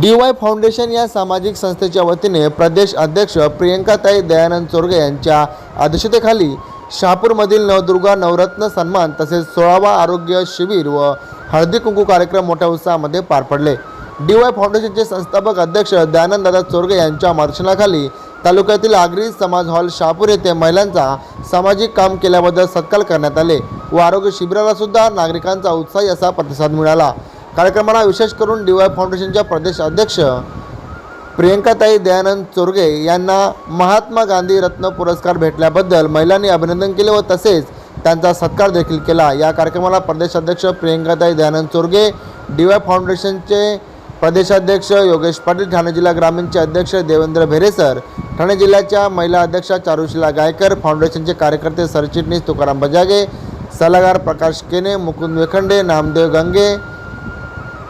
D Y foundation या सामाजिक संस्थेच्या वतीने प्रदेश अध्यक्ष प्रियंकाताई दयानंद चोरगे यांच्या अध्यक्षतेखाली शहापूरमधील नवदुर्गा नवरत्न सन्मान तसेच सोळावा आरोग्य शिबिर व हळदी कुंकू कार्यक्रम मोठ्या उत्साहामध्ये पार पडले. डी वाय फाउंडेशनचे संस्थापक अध्यक्ष दयानंद दादा चोरगे यांच्या मार्गदर्शनाखाली तालुक्यातील आगरी समाज हॉल शहापूर येथे महिलांचा सामाजिक काम केल्याबद्दल सत्कार करण्यात आले व आरोग्य शिबिराला सुद्धा नागरिकांचा उत्साही असा प्रतिसाद मिळाला. कार्यक्रमाला विशेष करून डी वाय फाउंडेशनच्या प्रदेश अध्यक्ष प्रियंकाताई दयानंद चोरगे यांना महात्मा गांधी रत्न पुरस्कार भेटल्याबद्दल महिलांनी अभिनंदन केले व तसेच त्यांचा सत्कार देखील केला. या कार्यक्रमाला प्रदेशाध्यक्ष प्रियंकाताई दयानंद चोरगे डी वाय फाउंडेशनचे प्रदेशाध्यक्ष योगेश पाटील ठाणे जिल्हा ग्रामीणचे अध्यक्ष देवेंद्र भेरेसर ठाणे जिल्ह्याच्या महिला अध्यक्षा चारुशिला गायकर फाउंडेशनचे कार्यकर्ते सरचिटणीस तुकाराम बजागे सल्लागार प्रकाश केने मुकुंद वेखंडे नामदेव गंगे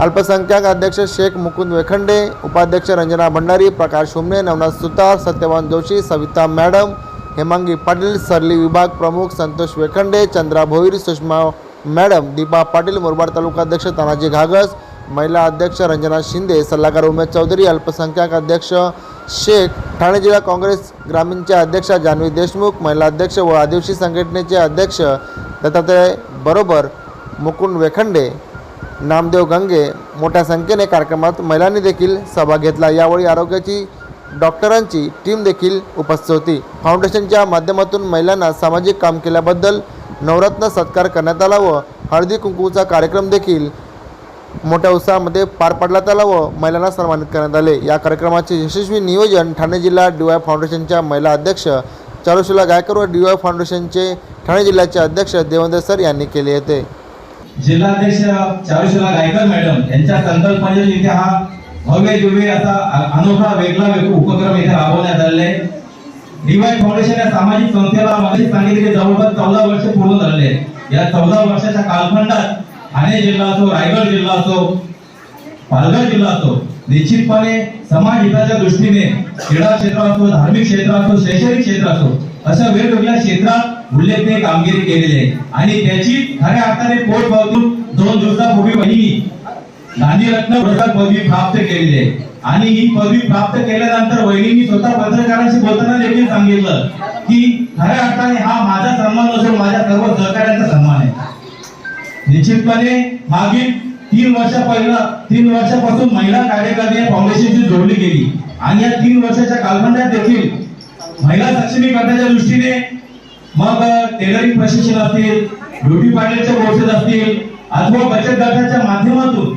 अल्पसंख्याक अध्यक्ष शेख मुकुंद वेखंडे उपाध्यक्ष रंजना भंडारी प्रकाश हुमणे नवनाथ सुतार सत्यवान जोशी सविता मॅडम हेमांगी पाटील सरली विभाग प्रमुख संतोष वेखंडे चंद्रा भोईर सुषमा मॅडम दीपा पाटील मुरबाड तालुका अध्यक्ष तानाजी घागस महिला अध्यक्ष रंजना शिंदे सल्लागार उमेश चौधरी अल्पसंख्याक अध्यक्ष शेख ठाणे जिल्हा काँग्रेस ग्रामीणच्या अध्यक्षा जान्हवी देशमुख महिला अध्यक्ष व आदिवासी संघटनेचे अध्यक्ष दत्तात्रय बरोबर मुकुंद वेखंडे. नामदेव गंगे मोठ्या संख्येने कार्यक्रमात महिलांनी देखील सहभाग घेतला. यावेळी आरोग्याची डॉक्टरांची टीम देखील उपस्थित होती. फाउंडेशनच्या माध्यमातून महिलांना सामाजिक काम केल्याबद्दल नवरत्न सत्कार करण्यात आला व हळदी कुंकूचा कार्यक्रम देखील मोठ्या उत्साहामध्ये पार पाडण्यात आला व महिलांना सन्मानित करण्यात आले. या कार्यक्रमाचे यशस्वी नियोजन ठाणे जिल्हा डीवाय फाउंडेशनच्या महिला अध्यक्ष चारुशिला गायकर व डीवाय फाउंडेशनचे ठाणे जिल्ह्याचे अध्यक्ष देवेंद्र सर यांनी केले होते. जिल्हाध्यक्ष चारुशिला गायकर मॅडम यांच्या संकल्पनेने इथे हा भव्य दिव्य असा अनोखा वेगळा उपक्रम इथे राबवण्यात आलेला आहे. डीवाय फाउंडेशन या सामाजिक संस्थेला मध्ये सांगितले की जवळपास चौदा वर्ष पूर्ण झालेले आहेत. या चौदा वर्षाच्या कालखंडात ठाणे जिल्हा असो रायगड जिल्हा असो पालघर जिल्हा असो निश्चितपणे समाज हिताच्या दृष्टीने क्रीडा क्षेत्र असो धार्मिक क्षेत्र असो शैक्षणिक क्षेत्र असो अशा वेगवेगळ्या क्षेत्रात उल्लेखनीय कामगिरी केलेली आहे. आणि त्याची खऱ्या अर्थाने पोटपावती दोन दिवसापूर्वी वहिनी गांधी रत्न पुरस्कार पदवी प्राप्त केलेली आहे. आणि ही पदवी प्राप्त केल्यानंतर वहिनी स्वतः पत्रकारांशी बोलताना देखील सांगितलं की खऱ्या अर्थाने हा माझा सन्मान नसून माझ्या सर्व सहकार्यांचा सन्मान आहे. निश्चितपणे मागील तीन वर्ष पहिला तीन वर्षापासून महिला कार्यकर्ते फाउंडेशनशी जोडली गेली आणि या तीन वर्षाच्या कालखंडात देखील महिला सक्षमीकरणाच्या दृष्टीने मग टेलरिंग प्रशिक्षण असतील ब्युटी पार्लरचे कोर्सेस असतील अथवा बचत गटाच्या माध्यमातून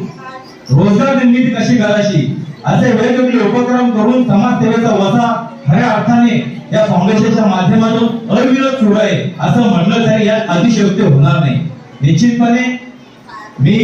रोजगार निर्मिती कशी करायची असे वेगवेगळे उपक्रम करून समाजसेवेचा वसा खऱ्या अर्थाने या फाउंडेशनच्या माध्यमातून अविरत सुरू आहे असं म्हणलं तरी यात अतिशयोक्ती होणार नाही. निश्चितपणे मी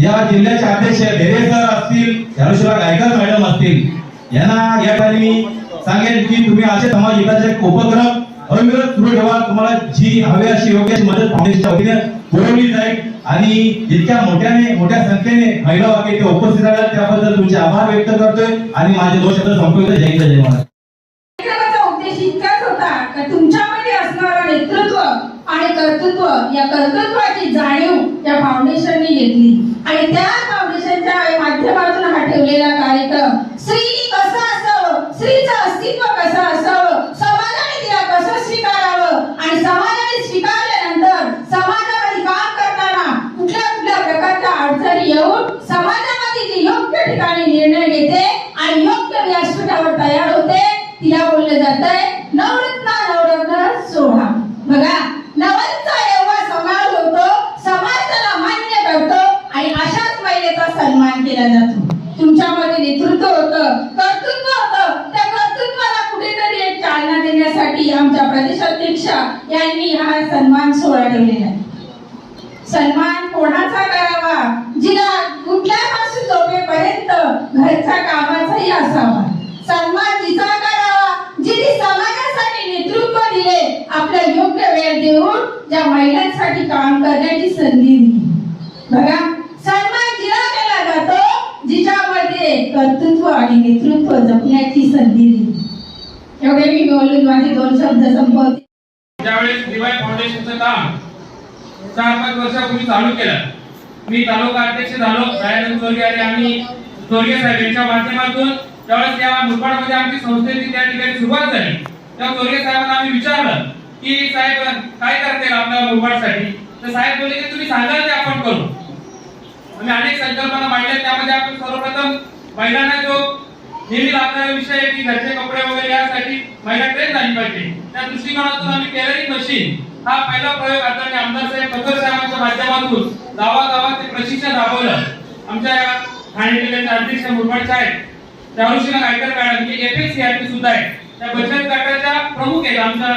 या जिल्ह्याचे अध्यक्ष ढेरे सर असतील चारुशिला गायकर मॅडम असतील यांना या ठिकाणी सांगेल की तुम्ही असे समाज हिताचे उपक्रम अविरत सुरू ठेवा. तुम्हाला जी हवी अशी योग्य मदत फाउंडेशनच्या वतीने पुरवली जाईल. आणि इतक्या मोठ्याने मोठ्या संख्येने महिला वाक्य इथे उपस्थित राहिल्या त्याबद्दल तुमचे आभार व्यक्त करतोय. आणि माझे दोष शब्द संपवतो जय हिंद, जय महाराज तुमच्यामध्ये असणारं नेतृत्व आणि कर्तृत्व या कर्तृत्वाची जाणीव या फाउंडेशनने घेतली. आणि त्या फाउंडेशनच्या माध्यमातून हा ठेवलेला कार्यक्रम स्त्री कसं स्त्रीचं अस्तित्व कसं असावं समाजाने तिला कसं स्वीकारावं? आणि समाजाने स्वीकारल्यानंतर समाजामध्ये काम करताना कुठल्या कुठल्या प्रकारच्या अडचणी येऊन समाजामध्ये ती योग्य ठिकाणी निर्णय घेते आणि योग्य व्यासपीठावर तयार होते तिला बोललं जात आहे नवरत्न नवरत्न सोहळा बघा नवरचा एवढा समाज होतो समाज त्याला मान्य करतो आणि अशाच महिलेचा सन्मान केला जातो तुमच्यामध्ये नेतृत्व होतं कर्तृत्व होतं त्या कर्तृत्वाला कुठेतरी एक चालना देण्यासाठी आमच्या प्रदेशाध्यक्ष यांनी हा सन्मान सोहळा ठेवलेला आहे सन्मान कोणाचा करावा जिला कुठल्यापासून झोपेपर्यंत घरच्या कामाचाही असावा सन्मान जिचा करावा जिने समाजासाठी नेतृत्व दिले आपल्या योग्य वेळ देऊन ज्या महिलांसाठी काम करण्याची संधी दिली. बघा सन्मान जिला केला जातो जिच्यामध्ये कर्तृत्व आणि नेतृत्व जपण्याची संधी दिली. एवढे मी बोलून माझे दोन शब्द संपवते. ज्यावेळेस दिवाय फाउंडेशनचं काम चार पाच वर्षापूर्वी चालू केलं मी तालुका अध्यक्ष झालो दयानंद चोरगे आणि आम्ही चोरगे साहेब यांच्या माध्यमातून त्यावेळेस या मुरबाडमध्ये आमची संस्थेची त्या ठिकाणी सुरुवात झाली तेव्हा चोरगे साहेबांना आम्ही विचारलं की साहेब काय करता येईल आपल्या मुरबाडसाठी तर साहेब बोलले की तुम्ही सांगाल ते आपण करू. आम्ही अनेक संकल्पना मांडल्या त्यामध्ये आपण सर्वप्रथम महिलांना जो नेहमी लागणारा विषय आहे की घरचे कपडे वगैरे यासाठी महिला ट्रेन झाली पाहिजे. त्या दृष्टिकोनातून आम्ही टेलरिंग मशीन हा पहिला प्रयोग आदरणीय आमदार साहेब पथर साहेबांच्या माध्यमातून गावागावात ते प्रशिक्षण राबवलं. आमच्या ठाणे जिल्ह्याचे अध्यक्ष मुरबाड साहेब त्यानुषीला गायकर मॅडम हे म्हणजे एफएससीआरपी सुद्धा आहे. त्या बचत गटाच्या प्रमुख आहेत आमच्या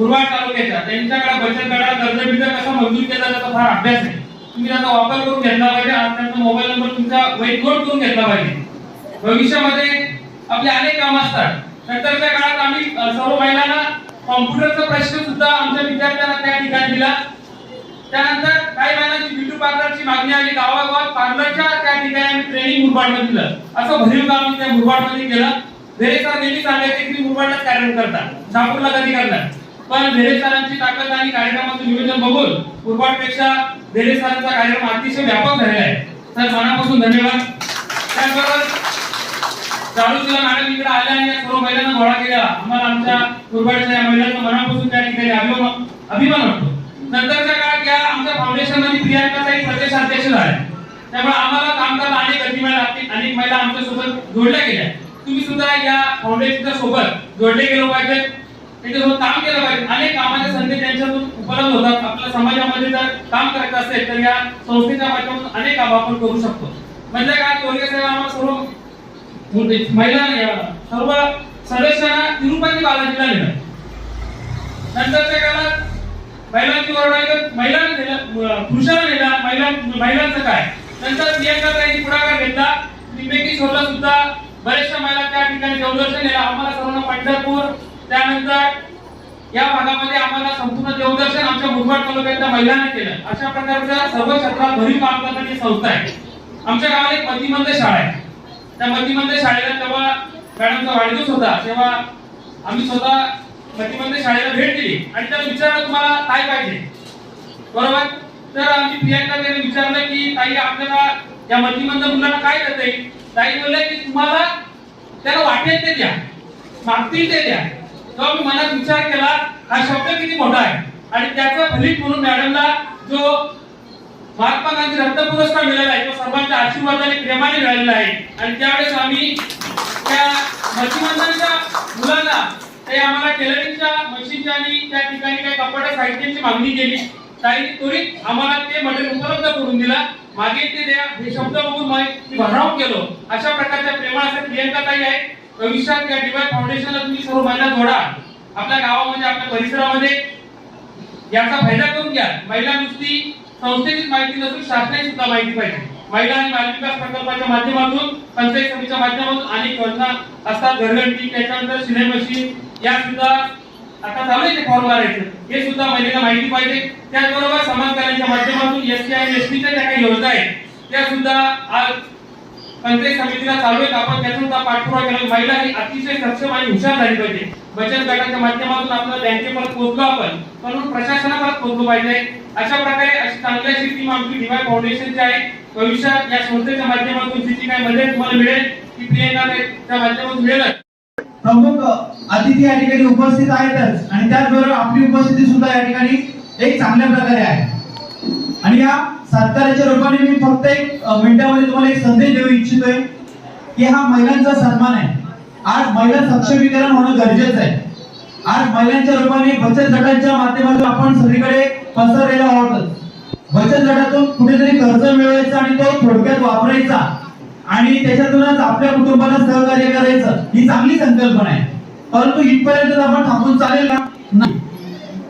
कुरवाड तालुक्याच्या त्यांच्याकडे बचत गटाला कर्ज बिर्ज कसा मंजूर केला जातो फार अभ्यास आहे. तुम्ही त्याचा वापर करून घेतला पाहिजे आणि त्यांचा मोबाईल नंबर तुमचा वैध नोट करून घेतला पाहिजे. भविष्यामध्ये आपले अनेक काम असतात. नंतरच्या काळात आम्ही सर्व महिलांना कॉम्प्युटरचा प्रश्न सुद्धा आमच्या विद्यार्थ्यांना त्या ठिकाणी दिला. त्यानंतर काही महिलांची ब्युटी पार्लरची मागणी आली गावागावात पार्लरच्या त्या ठिकाणी आम्ही ट्रेनिंग मुरबाडमध्ये दिलं. असं भरीव काम आम्ही त्या मुरबाडमध्ये केलं. भेरे सर नेहमी सांगायचे की मुरबाडलाच कार्यक्रम करतात. शहापूरला कधी करतात पण भेरे सरांची ताकद आणि कार्यक्रमाचं नियोजन बघून पूर्वापेक्षा भेरे सरांचा कार्यक्रम अतिशय व्यापक झालेला आहे. तर मनापासून धन्यवाद. त्याचबरोबर चालूला मॅडम इकडे आल्या आणि या सर्व महिलांना गोळा केला आम्हाला आमच्या कुरबाडच्या या महिलांना मनापासून त्या ठिकाणी अभिमान अभिमान वाटतो. नंतरच्या काळात या आमच्या फाउंडेशनमध्ये प्रियांकाचा एक प्रदेश अध्यक्ष झाला. त्यामुळे आम्हाला काम करायला अनेक गती महिला अनेक महिला आमच्यासोबत जोडल्या गेल्या. तुम्ही सुद्धा या फाउंडेशनच्या सोबत जोडले गेलो पाहिजे त्याच्यासोबत काम केलं पाहिजे. अनेक कामाच्या संधी त्यांच्यातून उपलब्ध होतात. आपल्या समाजामध्ये जर काम करायचं असेल तर या संस्थेच्या माध्यमातून अनेक काम आपण करू शकतो. म्हणजे काय? चोरगे साहेब आम्हाला सर्व महिला सर्व सदस्यांना तिरुपती बालाजीला नेलं. नंतरच्या काळात महिलांची ओरड आहे. तर महिलांना नेलं पुरुषांना नेला. महिला महिलांचं काय? नंतर प्रियंका ताईंनी पुढाकार घेतला. त्रिंबकेश्वरला सुद्धा बऱ्याचशा महिला त्या ठिकाणी देवदर्शन नेला. आम्हाला सर्वांना पंढरपूर त्यानंतर या भागामध्ये आम्हाला संपूर्ण देवदर्शन आमच्या मुरबाड तालुक्यातल्या महिलांना केलं. अशा प्रकारच्या सर्व क्षेत्रात भरीव काम करणारी संस्था आहे. आमच्या गावात एक मतिमंद शाळा आहे. त्या मतिमंद शाळेला तेव्हा मॅडमचा वाढदिवस होता. तेव्हा आम्ही स्वतः मतिमंद शाळेला भेट दिली. आणि त्याला विचारलं तुम्हाला काय पाहिजे. बरोबर? तर आमची प्रियांका त्याने विचारलं की ताई आपल्याला या मतिमंद मुलांना काय देता येईल? ताई बोलल्या की तुम्हाला त्याला वाटेल ते द्या. मागतील ते द्या. तेव्हा मी मनात विचार केला हा शब्द किती मोठा आहे? आणि त्याचा फलित म्हणून मॅडमला जो महात्मा गांधी रत्न पुरस्कार मिळाला आहे तो सर्वांच्या आशीर्वादाने प्रेमाने मिळालेला आहे. आणि त्यावेळेस आम्ही त्या मच्छीमारांच्या मुलांना ते आम्हाला टेलरिंगच्या मशीनच्या आणि त्या ठिकाणी काही कपड्या साहित्याची मागणी केली. ताईने त्वरित आम्हाला ते मटेरियल उपलब्ध करून दिला. मागे ते द्या. हे शब्द बघून मी भराव केलो अशा प्रकारच्या प्रेमा असं प्रियंका ताई आहे भविष्यात या डिवाय फाउंडेशनला तुम्ही सर्व महिला जोडा. आपल्या गावामध्ये आपल्या परिसरामध्ये. याचा फायदा करून घ्या. महिला नुसती संस्थेचीच माहिती नसून शासनाची सुद्धा माहिती पाहिजे. महिला आणि बाल विकास प्रकल्पाच्या माध्यमातून पंचायत समितीच्या माध्यमातून अनेक योजना असतात. घरघंटी त्याच्यानंतर सिलाई मशीन या सुद्धा आता चालू आहे ते फॉर्म भरायचं. हे सुद्धा महिलेला माहिती पाहिजे. त्याचबरोबर समाज कल्याणच्या माध्यमातून एस टी आणि एस टीच्या ज्या काही योजना आहेत त्या सुद्धा आज पंचायत समितीला चालू आहेत आपण त्याचा सुद्धा पाठपुरावा केला. महिला ही अतिशय सक्षम आणि हुशार झाली पाहिजे. बचत गटाच्या माध्यमातून आपलं बँकेपर्यंत पोहोचलो आपण पण प्रशासनापर्यंत पोहोचलो पाहिजे. अशा प्रकारे अशी चांगली अशी टीम आमची डिवाय फाउंडेशनची आहे भविष्यात या संस्थेच्या माध्यमातून जी काही मदत तुम्हाला मिळेल ती प्रियंका त्या माध्यमातून मिळेल प्रमुख अतिथी या ठिकाणी उपस्थित आहेतच. आणि त्याचबरोबर आपली उपस्थिती सुद्धा या ठिकाणी एक चांगल्या प्रकारे आहे. आणि या सत्काराच्या रूपाने मी फक्त एक मिनिटामध्ये तुम्हाला एक संदेश देऊ इच्छितोय की हा महिलांचा सन्मान आहे. आज महिला सक्षमीकरण होणं गरजेचं आहे. आज महिलांच्या रूपाने बचत गटांच्या माध्यमातून आपण सगळीकडे पसरलेला आहोत. बचत गटातून कुठेतरी कर्ज मिळवायचं आणि तो थोडक्यात वापरायचा आणि त्याच्यातूनच आपल्या कुटुंबाला सहकार्य करायचं ही चांगली संकल्पना आहे. परंतु इथपर्यंत आपण थांबून चालेल ना? नाही.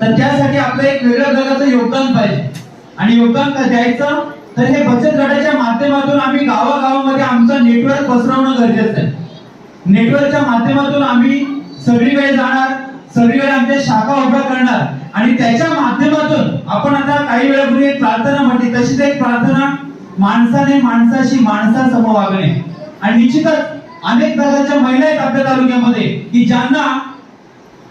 तर त्यासाठी आपलं एक वेगळ्या प्रकारचं योगदान पाहिजे. आणि योगदान द्यायचं तर हे बचत गटाच्या माध्यमातून आम्ही गावागावामध्ये आमचं नेटवर्क पसरवणं गरजेचं आहे. नेटवर्कच्या माध्यमातून आम्ही सगळीकडे जाणार सगळीकडे आमच्या शाखा उभ्या करणार. आणि त्याच्या माध्यमातून आपण आता काही वेळापूर्वी एक प्रार्थना म्हटली तशीच एक प्रार्थना माणसाने माणसाशी माणसासमोर वागणे. आणि निश्चितच अनेक प्रकारच्या महिला आहेत आपल्या तालुक्यामध्ये की ज्यांना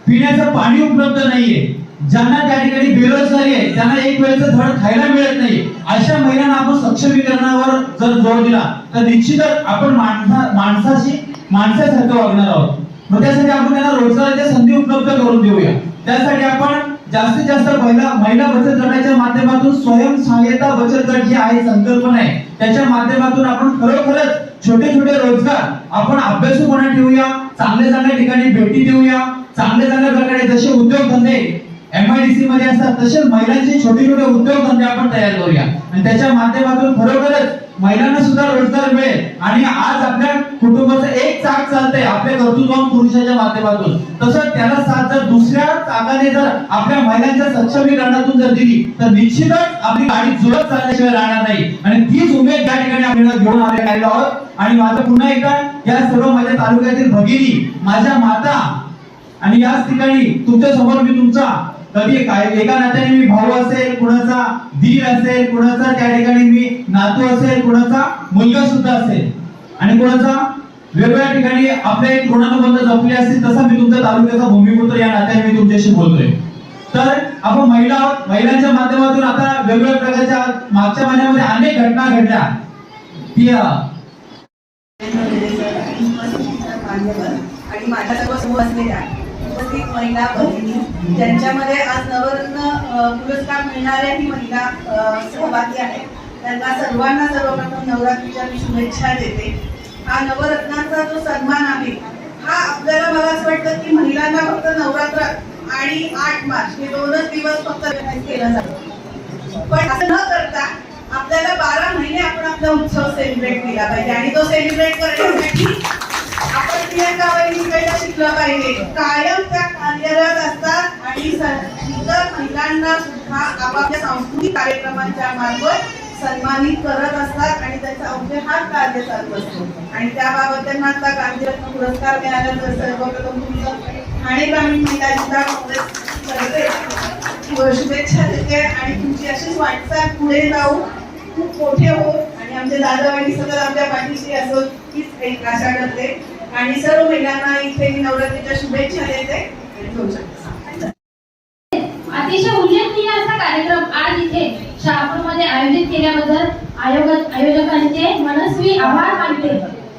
पिण्याचं पाणी उपलब्ध नाहीये. ज्यांना त्या ठिकाणी बेरोजगारी आहे त्यांना एक वेळचं धड खायला मिळत नाही अशा महिलांना आपण सक्षमीकरणावर जर जोर दिला तर निश्चितच आपण माणसा माणसाशी माणसासारखं वागणार आहोत. मग त्यासाठी आपण त्यांना रोजगाराच्या संधी उपलब्ध करून देऊया. त्यासाठी आपण जास्तीत जास्त महिला महिला बचत गटाच्या माध्यमातून स्वयं सहाय्यता बचत गट जी आहे संकल्पना आहे. त्याच्या माध्यमातून आपण खरोखरच छोटे छोटे रोजगार आपण अभ्यासूपणा ठेवूया? चांगल्या चांगल्या ठिकाणी भेटी देऊया. चांगल्या चांगल्या प्रकारे जसे उद्योगधंदे एमआयडीसी मध्ये असतात तसेच महिलांचे छोटे छोटे उद्योगधंदे आपण तयार करूया. आणि त्याच्या माध्यमातून खरोखरच महिलांना सुद्धा रोजगार मिळेल. आणि आज आपल्या कुटुंबाचं एक चाक चालतंय आपल्या कर्तृत्व पुरुषाच्या माध्यमातून. तसंच त्याला साथ जर दुसऱ्या चाकाने जर आपल्या महिलांच्या सक्षमीकरणातून जर दिली तर निश्चितच आपली गाडी जुळत चालल्याशिवाय राहणार नाही. आणि तीच उमेद या ठिकाणी आपल्याला घेऊन आले राहिलो आहोत. आणि माझं पुन्हा एकदा या सर्व माझ्या तालुक्यातील भगिनी माझ्या माता आणि याच ठिकाणी तुमच्यासमोर मी तुमचा कधी काय? एका नात्याने मी भाऊ असेल कुणाचा धीर असेल कुणाचा त्या ठिकाणी मी नातू असेल कुणाचा मुलगा सुद्धा असेल आणि कुणाचा वेगवेगळ्या ठिकाणी आपले एक ऋणानुबंध जपले असतील तसा मी तुमच्या तालुक्याचा भूमिपुत्र या नात्याने मी तुमच्याशी बोलतोय. तर आपण महिला महिलांच्या माध्यमातून आता वेगवेगळ्या प्रकारच्या मागच्या महिन्यामध्ये अनेक घटना घडल्या. ती आणि माझ्या सर्व असलेल्या उपस्थित महिला भगिनी ज्यांच्यामध्ये आज नवरत्न अ, पुरस्कार मिळणाऱ्याही महिला सहभागी आहेत. त्यांना सर्वांना सर्वप्रथम नवरात्रीच्या मी शुभेच्छा देते. हा नवरत्नांचा जो सन्मान आहे हा आपल्याला मला असं वाटतं की महिलांना फक्त नवरात्र आणि आठ मार्च हे दोनच दिवस फक्त केलं जातं. पण असं न करता आपल्याला बारा महिने आपण आपला उत्सव सेलिब्रेट केला पाहिजे. आणि तो सेलिब्रेट करण्यासाठी आपण प्रियंका वहिनीकडे शिकलं पाहिजे. कायम त्या कार्यरत असतात आणि इतर महिलांना सुद्धा आपापल्या सांस्कृतिक कार्यक्रमांच्या मार्फत सन्मानित करत असतात आणि त्याचा अवघे हात कार्य चालू असतो. आणि त्याबाबत त्यांना आता गांधीरत्न पुरस्कार मिळाला तर सर्वप्रथम तुमचं ठाणे ग्रामीण महिला जिल्हा काँग्रेस शुभेच्छा देते आणि तुमची अशीच वाटचाल पुढे जाऊ. खूप मोठे हो आणि आमचे दादा आणि सतत आमच्या पाठीशी असो हीच एक आशा करते. आणि सर्व महिलांना इथे नवरात्रीच्या शुभेच्छा देते अतिशय उल्लेखनीय असा कार्यक्रम आज इथे शहापूरमध्ये आयोजित केल्याबद्दल आयोग आयोजकांचे मनस्वी आभार मानते.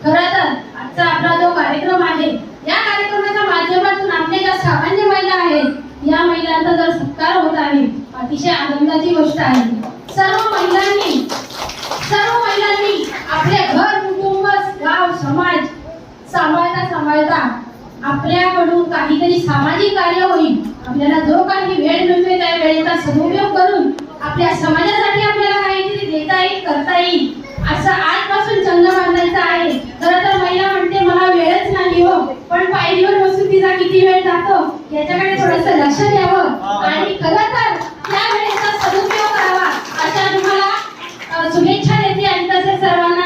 खरं तर आजचा आपला जो कार्यक्रम आहे या कार्यक्रमाच्या माध्यमातून आपल्या ज्या सामान्य महिला आहेत या महिलांचा जर सत्कार होत आहे अतिशय आनंदाची गोष्ट आहे. सर्व महिलांनी सर्व महिलांनी आपले घर कुटुंब गाव समाज सांभाळता सांभाळता आपल्याकडून काहीतरी सामाजिक कार्य होईल. आपल्याला जो काही वेळ मिळतोय त्या वेळेचा सदुपयोग करून आपल्या समाजासाठी आपल्याला काहीतरी देता येईल करता येईल असं आजपासून चंद मानायचं आहे. खर तर महिला म्हणते मला वेळच नाही हो पण पायरीवर बसून तिचा किती वेळ जातो? याच्याकडे थोडस लक्ष द्यावं. आणि खर तर त्या वेळेचा सदुपयोग करावा. अशा तुम्हाला शुभेच्छा देते आणि तसेच सर्वांना.